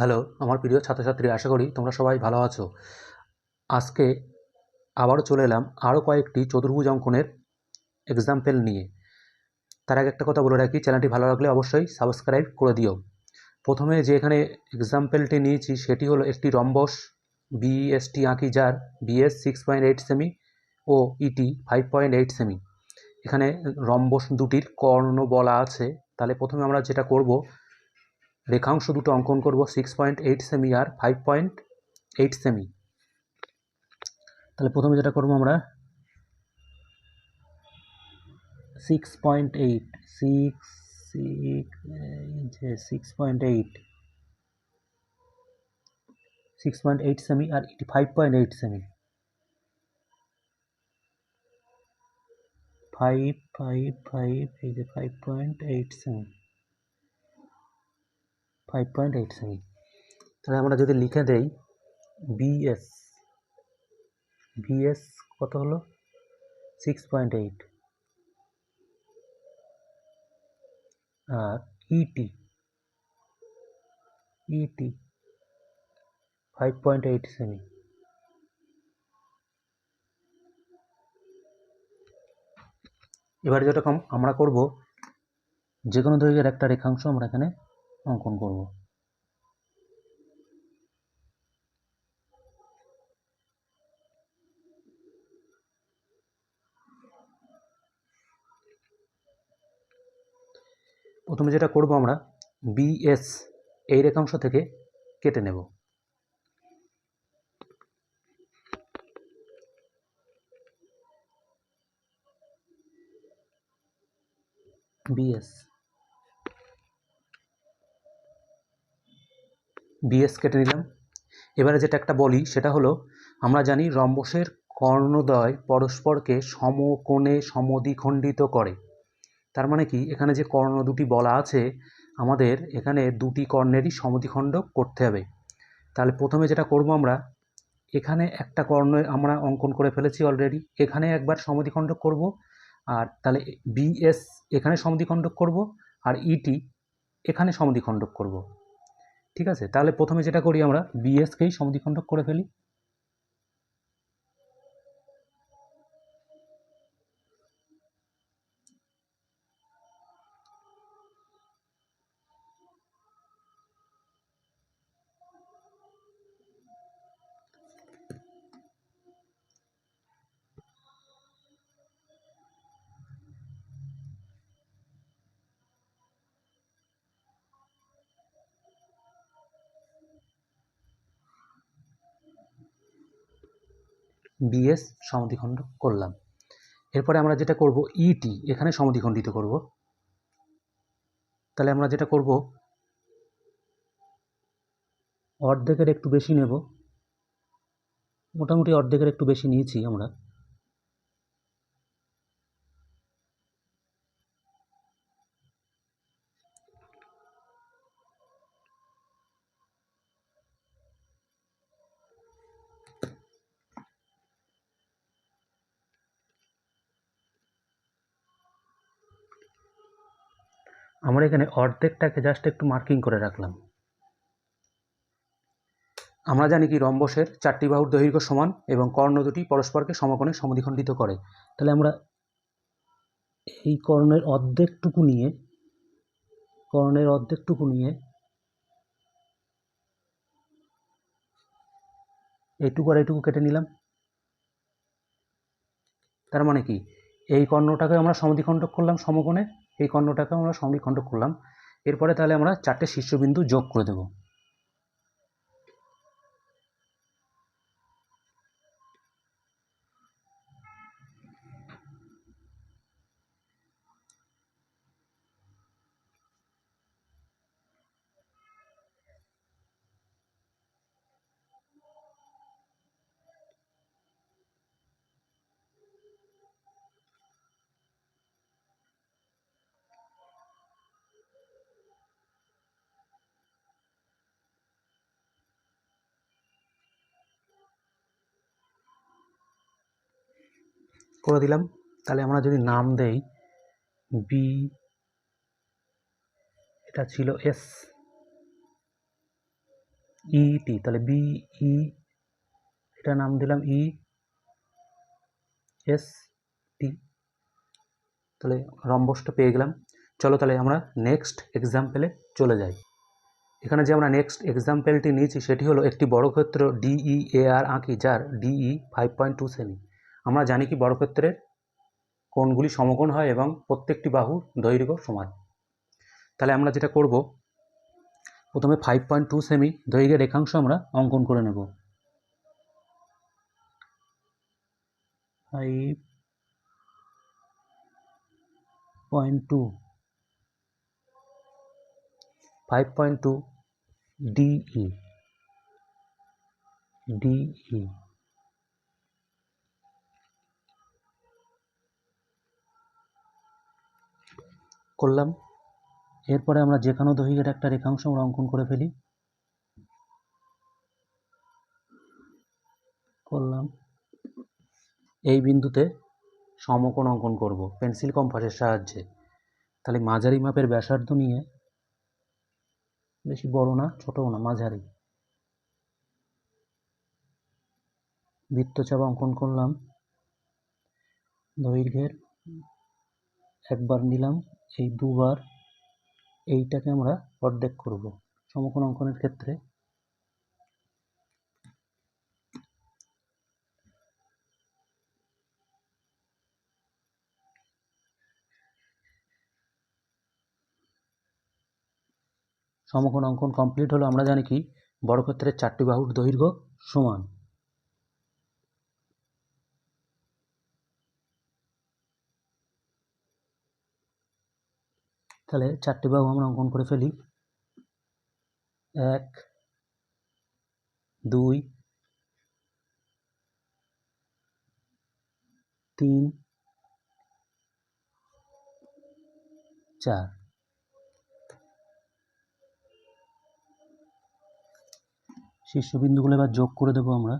Hello, আমার প্রিয় ছাত্রছাত্রী, আশা করি তোমরা সবাই ভালো আছো। আজকে আবারও চলে এলাম আরও কয়েকটি চতুর্ভুজ অঙ্কনের এক্সাম্পল নিয়ে। তার আগে একটা কথা বলে রাখি চ্যানেলটি ভালো লাগলে অবশ্যই সাবস্ক্রাইব করে দিও। প্রথমে যে এখানে এক্সাম্পলটি নিয়েছি, সেটি হলো একটি রম্বস বিএসটি আঁকি যার বিএস সিক্স পয়েন্ট এইট সেমি ও ইটি ফাইভ পয়েন্ট এইট সেমি এখানে রম্বস দুটির কর্ণ বলা আছে, তাহলে প্রথমে আমরা যেটা করব রেখাংশ দুটো অঙ্কন করব সিক্স পয়েন্ট এইট সেমি আর ফাইভ পয়েন্ট এইট সেমি তাহলে প্রথমে যেটা করব আমরা six point eight six six point eight six point eight semi আর এটি ফাইভ পয়েন্ট এইট সেমি ফাইভ ফাইভ ফাইভ এই যে ফাইভ পয়েন্ট এইট সেমি ফাইভ পয়েন্ট এইট সেমি তাহলে আমরা যদি লিখে দেই বিএস বিএস কত হলো? সিক্স পয়েন্ট এইট আর ET ET five point eight semi এবার যেরকম আমরা করব যে কোনো দৈর্ঘ্যের একটা রেখাংশ আমরা এখানে অঙ্কন করব। প্রথমে যেটা করব আমরা বিএস এই রেখাংশ থেকে কেটে নেব। বিএস বিএস কেটে নিলাম এবারে যেটা একটা বলি, সেটা হলো, আমরা জানি রম্বসের কর্ণদ্বয় পরস্পরকে সমকোণে সমদ্বিখণ্ডিত করে। তার মানে কি? এখানে যে কর্ণ দুটি বলা আছে, আমাদের এখানে দুটি কর্ণেরই সমদ্বিখণ্ড করতে হবে। তাহলে প্রথমে যেটা করব আমরা, এখানে একটা কর্ণ আমরা অঙ্কন করে ফেলেছি অলরেডি এখানে একবার সমদ্বিখণ্ড করব, আর তাহলে বিএস এখানে সমদ্বিখণ্ডক করব, আর ইটি এখানে সমদ্বিখণ্ডক করব। ঠিক আছে? তাহলে প্রথমে যেটা করি আমরা বিএসকেই সমদ্বিখণ্ডক করে ফেলি। বিএস সমদ্বিখণ্ড করলাম। এরপরে আমরা যেটা করব ইটি এখানে সমদ্বিখণ্ডিত করব। তাহলে আমরা যেটা করব, অর্ধেকের একটু বেশি নেব। মোটামুটি অর্ধেকের একটু বেশি নিয়েছি আমরা। আমরা এখানে অর্ধেকটাকে জাস্ট একটু মার্কিং করে রাখলাম। আমরা জানি কি রম্বসের চারটি বাহুর দৈর্ঘ্য সমান এবং কর্ণ দুটি পরস্পরকে সমকোণে সমদ্বিখণ্ডিত করে। তাহলে আমরা এই কর্ণের অর্ধেকটুকু নিয়ে, কর্ণের অর্ধেকটুকু নিয়ে এইটুকু আর এইটুকু কেটে নিলাম। তার মানে কি? এই কর্ণটাকে আমরা সমদ্বিখণ্ডক করলাম সমকোণে এই খণ্ডটাকে আমরা সমদ্বিখণ্ডক করলাম। এরপরে তাহলে আমরা চারটে শীর্ষবিন্দু যোগ করে দেব। করে দিলাম। তাহলে আমরা যদি নাম দেই বি এটা ছিল এস ইটি তাহলে বি ই এটা নাম দিলাম ই এস টি তাহলে রম্বসটা পেয়ে গেলাম। চলো তাহলে আমরা নেক্সট এক্সাম্পলে চলে যাই। এখানে যে আমরা নেক্সট এক্সাম্পলটি নিয়েছি, সেটি হলো একটি বর্গক্ষেত্র ডিই এ আর আঁকি, যার ডিই ফাইভ পয়েন্ট টু সেমি। আমরা জানি কি বর্গক্ষেত্রের কোণগুলি সমকোণ হয় এবং প্রত্যেকটি বাহু দৈর্ঘ্য সমান তাহলে আমরা যেটা করব প্রথমে ফাইভ পয়েন্ট টু সেমি দৈর্ঘ্যের রেখাংশ আমরা অঙ্কন করে নেব five point two five point two DE DE করলাম। এরপরে আমরা যে কোনো দৈর্ঘ্যের একটা রেখাংশ আমরা অঙ্কন করে ফেলি। করলাম। এই বিন্দুতে সমকোণ অঙ্কন করব, পেন্সিল কম্পাসের সাহায্যে। তাহলে মাঝারি মাপের ব্যাসার্ধ নিয়ে বেশি বড় না, ছোটও না, মাঝারি। বৃত্তচাপ অঙ্কন করলাম। দৈর্ঘ্যের একবার নিলাম। এই দুবার এইটাকে আমরা অর্ধেক করব সমকোণ অঙ্কনের ক্ষেত্রে। সমকোণ অঙ্কন কমপ্লিট হলো, আমরা জানি কি? বর্গক্ষেত্রের চারটি বাহুর দৈর্ঘ্য সমান। তাহলে চারটি বাহু আমরা অঙ্কন করে ফেলি। এক, দুই, তিন, চার। শীর্ষবিন্দুগুলো এবার যোগ করে দেবো আমরা।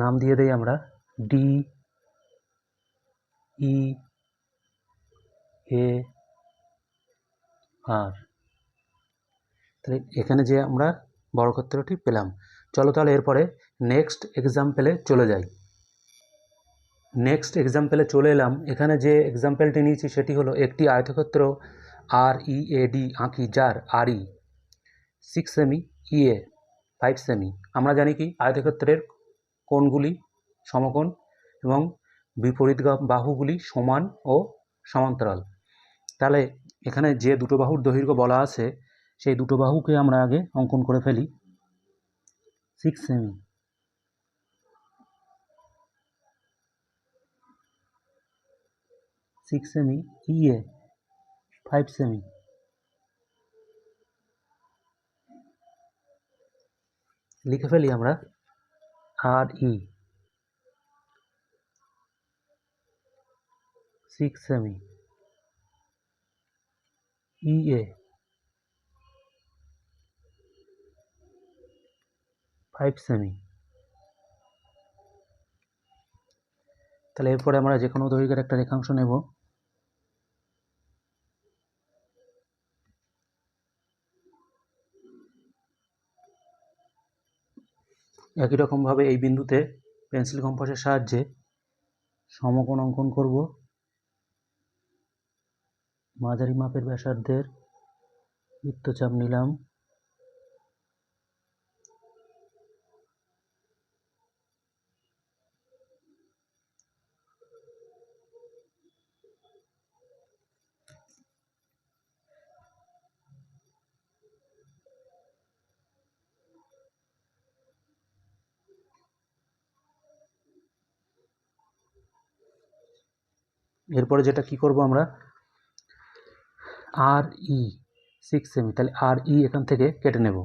নাম দিয়ে দেই আমরা। ডি ই এ আর তাহলে এখানে যে আমরা বর্গক্ষেত্রটি পেলাম, চলো তাহলে এরপরে নেক্সট এক্সাম্পলে চলে যাই। নেক্সট এক্সাম্পলে চলে এলাম। এখানে যে এক্সাম্পলটি নিয়েছি সেটি হলো একটি আয়তক্ষেত্র আর ই এ ডি আঁকি, যার আর ই সিক্স সেমি ই এ ফাইভ সেমি আমরা জানি কি আয়তক্ষেত্রের কোণগুলি সমকোণ এবং বিপরীত বাহুগুলি সমান ও সমান্তরাল। তাহলে এখানে যে দুটো বাহুর দৈর্ঘ্য বলা আছে, সেই দুটো বাহুকে আমরা আগে অঙ্কন করে ফেলি। সিক্স সেমি সিক্স সেমি ইএ ফাইভ সেমি লিখে ফেলি আমরা। R E. সিক্স সেমি ইএ ফাইভ সেমি তাহলে এরপরে আমরা যে কোনো দৈর্ঘ্যের একটা রেখাংশ নেব। একই রকমভাবে এই বিন্দুতে পেন্সিল কম্পাসের সাহায্যে সমকোণ অঙ্কন করব। মাঝারি মাপের ব্যাসার্ধের বৃত্তচাপ নিলাম। এরপরে যেটা কি করব আমরা? আর ই সিক্স সেমি তাহলে আর ই এখান থেকে কেটে নেব।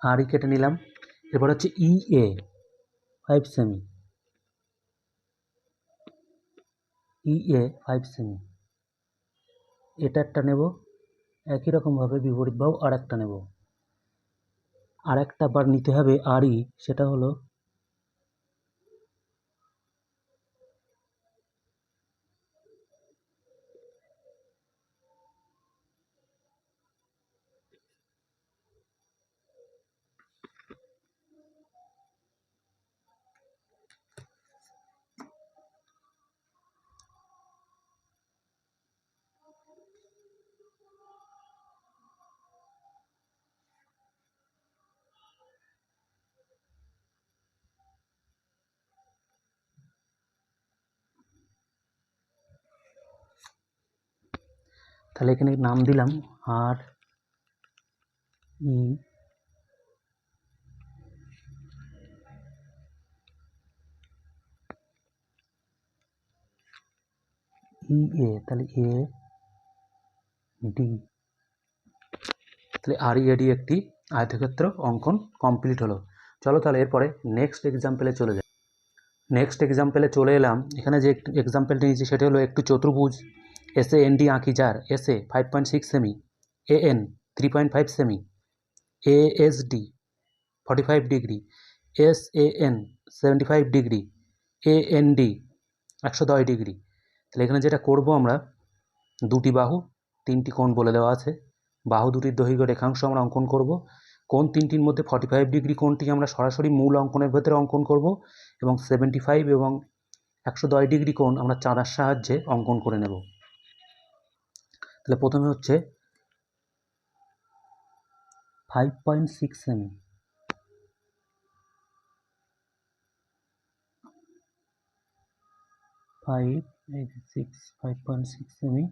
আর ই কেটে নিলাম। এরপর হচ্ছে ই এ ফাইভ সেমি ই এ ফাইভ সেমি এটা একটা নেব। একই রকমভাবে বিপরীত বাহু আর একটা নেব। আর একটা বার নিতে হবে আরই সেটা হলো তাহলে এখানে নাম দিলাম আর ই ই এ তাহলে এ ডি তাহলে আর এডি একটি আয়তক্ষেত্র অঙ্কন কমপ্লিট হলো। চলো তাহলে এরপরে নেক্সট এক্সাম্পলে চলে যাই। নেক্সট এক্সাম্পলে চলে এলাম। এখানে যে এক্সাম্পলটি নিয়েছি, সেটা হলো একটু চতুর্ভুজ। এস এ এন ডি আঁকি যার S A five point six semi A N three point five semi A S D forty five degree S A N seventy five degree A N D একশো দশ degree তাহলে এখানে যেটা করব আমরা, দুটি বাহু, তিনটি কোণ বলে দেওয়া আছে। বাহু দুটির দৈর্ঘ্য রেখাংশ আমরা অঙ্কন করব। কোণ তিনটির মধ্যে ফর্টি ফাইভ ডিগ্রি কোণটি আমরা সরাসরি মূল অঙ্কনের ভেতরে অঙ্কন করব এবং সেভেন্টি ফাইভ এবং একশো দশ ডিগ্রি কোণ আমরা চাঁদার সাহায্যে অঙ্কন করে নেব। তাহলে প্রথমে হচ্ছে five point six semi five six five point six semi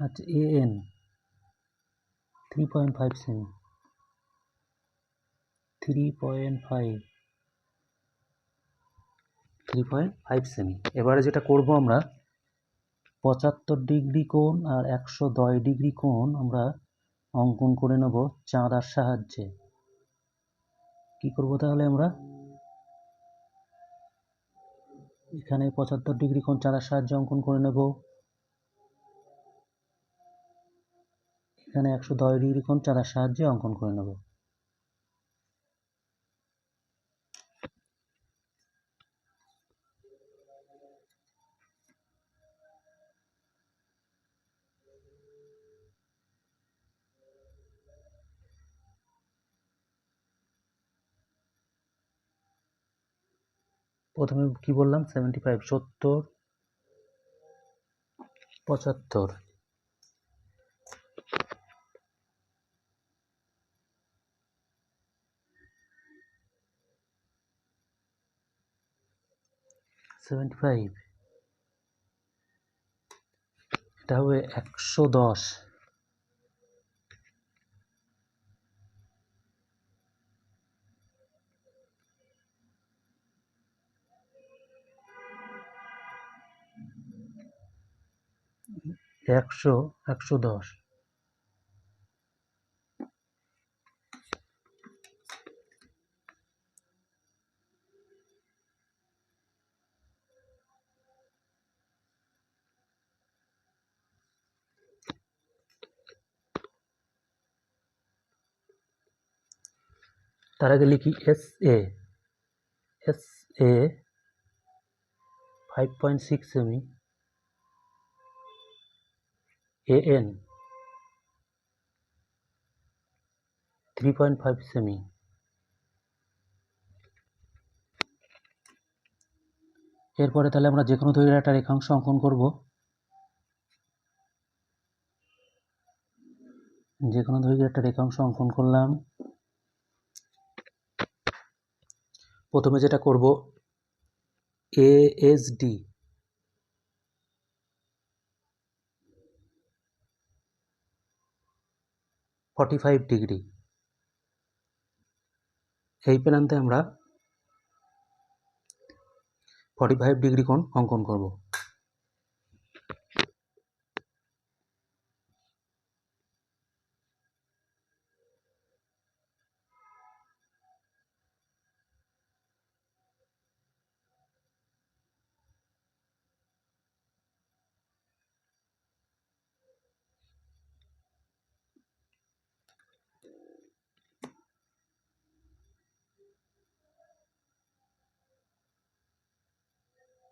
আচ্ছা A N three point five semi three point five three point five semi এবারে যেটা করব আমরা পঁচাত্তর ডিগ্রি কোণ আর একশো দশ ডিগ্রি কোণ আমরা অঙ্কন করে নেব চাঁদার সাহায্যে। কি করব তাহলে আমরা? এখানে পঁচাত্তর ডিগ্রি কোণ চাঁদার সাহায্যে অঙ্কন করে নেব। এখানে একশো দশ ডিগ্রি কোণ চাঁদার সাহায্যে অঙ্কন করে নেব। প্রথমে কি বললাম? সেভেন্টি ফাইভ সত্তর পঁচাত্তর। সেভেন্টি ফাইভ এটা হবে একশো দশ। একশো একশো দশ। তার আগে লিখি S A S A five point six semi A N three point five semi এরপরে তাহলে আমরা যে কোনো দৈর্ঘ্যের একটা রেখাংশ অঙ্কন করব। যে কোনো দৈর্ঘ্যের একটা রেখাংশ অঙ্কন করলাম। প্রথমে যেটা করব A S D forty five degree এই প্রান্তে আমরা ফর্টি ফাইভ ডিগ্রি কোণ অঙ্কন করব।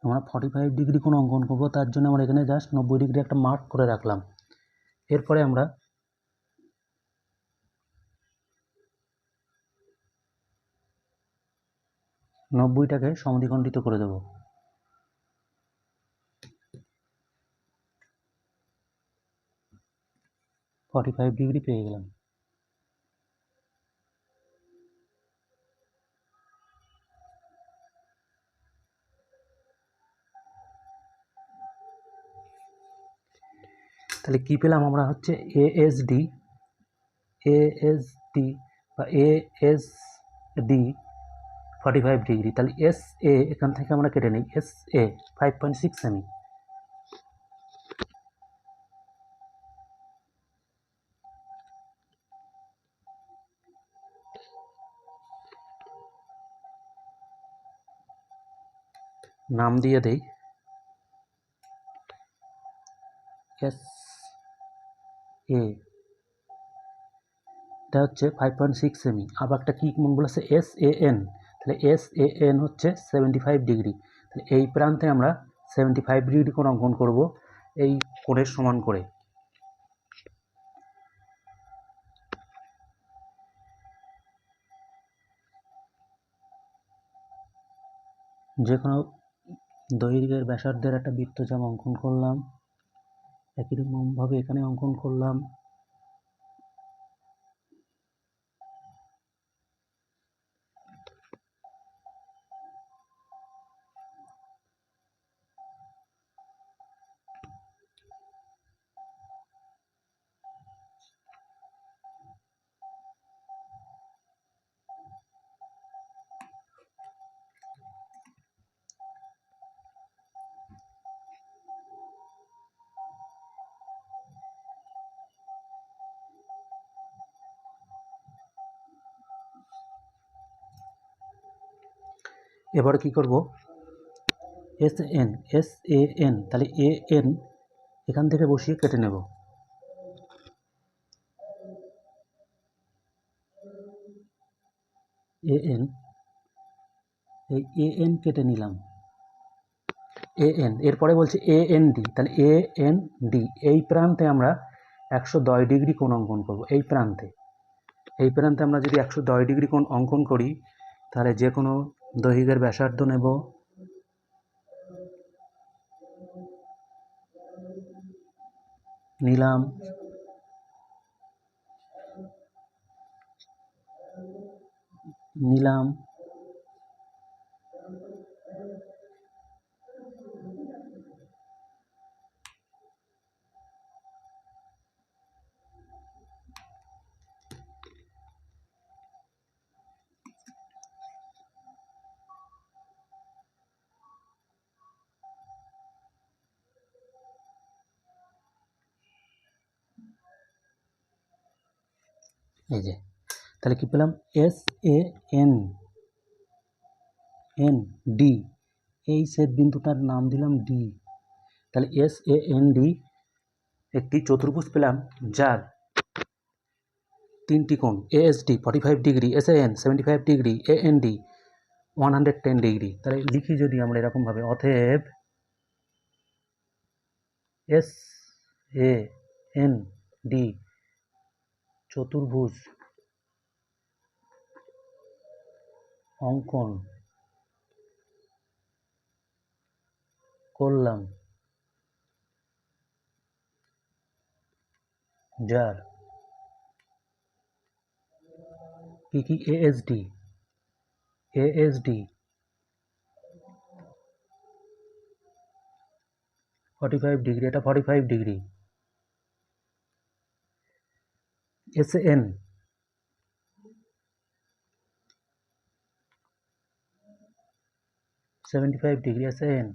আমরা ফর্টি ফাইভ ডিগ্রি কোনো অঙ্কন করব, তার জন্য আমরা এখানে জাস্ট নব্বই ডিগ্রি একটা মার্ক করে রাখলাম। এরপরে আমরা নব্বইটাকে সমদ্বিখণ্ডিত করে দেবো। ফর্টি ফাইভ ডিগ্রি পেয়ে গেলাম। তাহলে কি পেলাম আমরা হচ্ছে এএসডি এএসডি বা AS D forty five degree তাহলে এস এ এখান থেকে আমরা কেটে নিই S A five point six semi নাম দিয়ে দেই এস এ। এটা হচ্ছে ফাইভ পয়েন্ট সিক্স সেমি আবার একটা কী বলেছে? এস এ এন তাহলে এস এ এন হচ্ছে সেভেন্টি ফাইভ ডিগ্রি তাহলে এই প্রান্তে আমরা সেভেন্টি ফাইভ ডিগ্রি কোণ অঙ্কন করব? এই কোণের সমান করে। যে কোনো দৈর্ঘ্যের ব্যাসার্ধের একটা বৃত্তচাপ অঙ্কন করলাম। একই রকমভাবে এখানে অঙ্কন করলাম। এবার কি করব? S N S A N তাহলে এ এন এখান থেকে বসিয়ে কেটে নেব। এ এন এই এ এন কেটে নিলাম। এ এন এরপরে বলছে এ এন ডি তাহলে এ এন ডি এই প্রান্তে আমরা একশো দশ ডিগ্রি কোণ অঙ্কন করব, এই প্রান্তে। এই প্রান্তে আমরা যদি একশো দশ ডিগ্রি কোণ অঙ্কন করি, তাহলে যে কোনো দৈহিকের ব্যাসার্ধ নেব। নিলাম। নিলাম। এই যে, তাহলে কি পেলাম? S A N N D এই সেট বিন্দুটার নাম দিলাম ডি তাহলে এস এ এন ডি একটি চতুর্ভুজ পেলাম যার তিনটি কোণ ASD forty five degree S A N seventy five degree A N D one hundred ten degree তাহলে লিখি যদি আমরা এরকমভাবে, অতএব এস এ এন ডি চতুর্ভুজ, অঙ্কন, করলাম যার কি কি ASD ASD forty five degree এটা forty five degree S N seventy five degree S N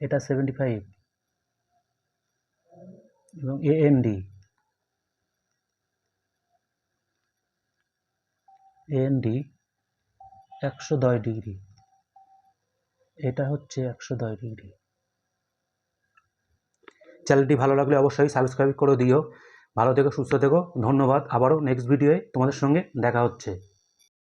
এটা সেভেন্টি ফাইভ এবং A N D N D একশো দশ ডিগ্রি। এটা হচ্ছে একশো দশ ডিগ্রি। চ্যানেলটি ভালো লাগলে অবশ্যই সাবস্ক্রাইব করে দিও। ভালো থেকো সুস্থ থেকো। ধন্যবাদ। আবারও নেক্সট ভিডিওয়ে তোমাদের সঙ্গে দেখা হচ্ছে।